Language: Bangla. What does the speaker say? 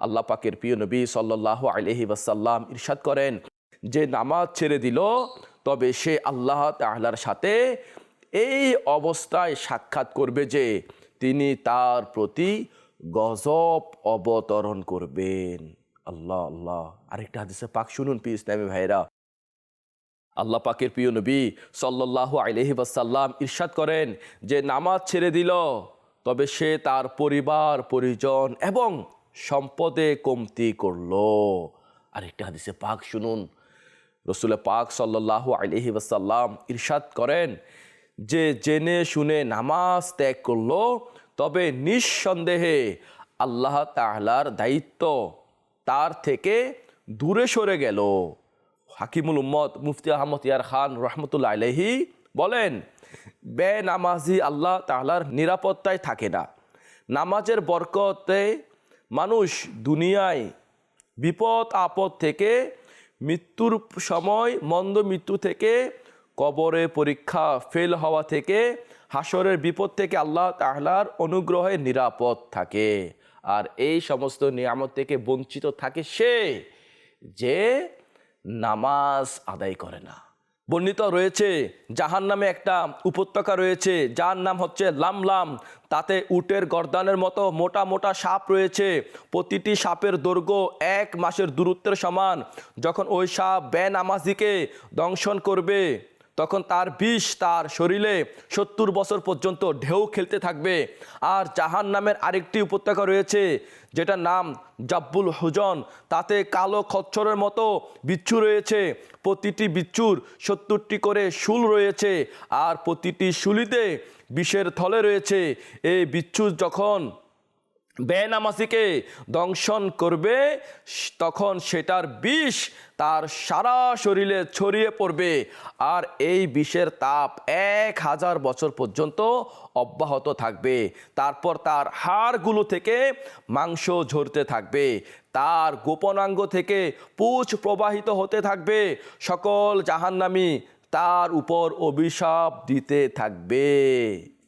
আল্লাহ পাকের প্রিয় নবী সাল্লাহ আলহি ওয়াসাল্লাম ইরশাদ করেন, যে নামাজ ছেড়ে দিল, তবে সে আল্লাহ তাহলার সাথে এই অবস্থায় সাক্ষাৎ করবে যে তিনি তার প্রতি গজব অবতরণ করবেন। আল্লাহ আল্লাহ। আরেকটা হাদিসে পাক শুনুন পি ইসলামী ভাইরা আল্লাহ পাকের প্রিয় নবী সাল্লাহ আলহি ওয়াসাল্লাম ইরশাদ করেন যে নামাজ ছেড়ে দিল, তবে সে তার পরিবার, পরিজন এবং সম্পদে কমতি করল। আরেকটা হাদিসে পাক শুনুন। রসুল পাক সাল্লাহ আলহি ওয়াসাল্লাম ইরশাদ করেন, যে জেনে শুনে নামাজ ত্যাগ করল, তবে নিঃসন্দেহে আল্লাহ তাহলার দায়িত্ব তার থেকে দূরে সরে গেল। হাকিমুল উম্মদ মুফতি আহমদ ইয়ার খান রহমতুল্লা আলহি বলেন বে নামাজি আল্লাহ তাহলার নিরাপত্তায় থাকে না। নামাজের বরকতে মানুষ দুনিয়ায় বিপদ, আপদ থেকে মৃত্যুর সময়, মন্দ মৃত্যু থেকে কবরে পরীক্ষা ফেল হওয়া থেকে, হাসরের বিপদ থেকে আল্লাহ তাহলার অনুগ্রহে নিরাপদ থাকে। আর এই সমস্ত নিয়ামত থেকে বঞ্চিত থাকে সে যে নামাজ আদায় করে না। বর্ণিত রয়েছে, জাহান নামে একটা উপত্যকা রয়েছে, যার নাম হচ্ছে লামলাম। তাতে উটের গর্দানের মতো মোটা মোটা সাপ রয়েছে। প্রতিটি সাপের দৈর্ঘ্য এক মাসের দূরত্বের সমান। যখন ওই সাপ ব্যানামাজিকে দংশন করবে তখন তার বিষ তার শরীরে সত্তর বছর পর্যন্ত ঢেউ খেলতে থাকবে। আর জাহান নামের আরেকটি উপত্যকা রয়েছে, যেটার নাম জাব্বুল হুজন। তাতে কালো খচ্ছরের মতো বিচ্ছু রয়েছে। প্রতিটি বিচ্ছুর সত্তরটি করে শুল রয়েছে আর প্রতিটি শুলিতে বিষের থলে রয়েছে। এই বিচ্ছু যখন বেনামাসিকে দংশন করবে, তখন সেটার বিষ তার সারা শরীরে ছড়িয়ে পড়বে। আর এই বিষের তাপ এক হাজার বছর পর্যন্ত অব্যাহত থাকবে। তারপর তার হাড়গুলো থেকে মাংস ঝরতে থাকবে। তার গোপনাঙ্গ থেকে পুচ প্রবাহিত হতে থাকবে। সকল জাহান্নামি তার উপর অভিশাপ দিতে থাকবে।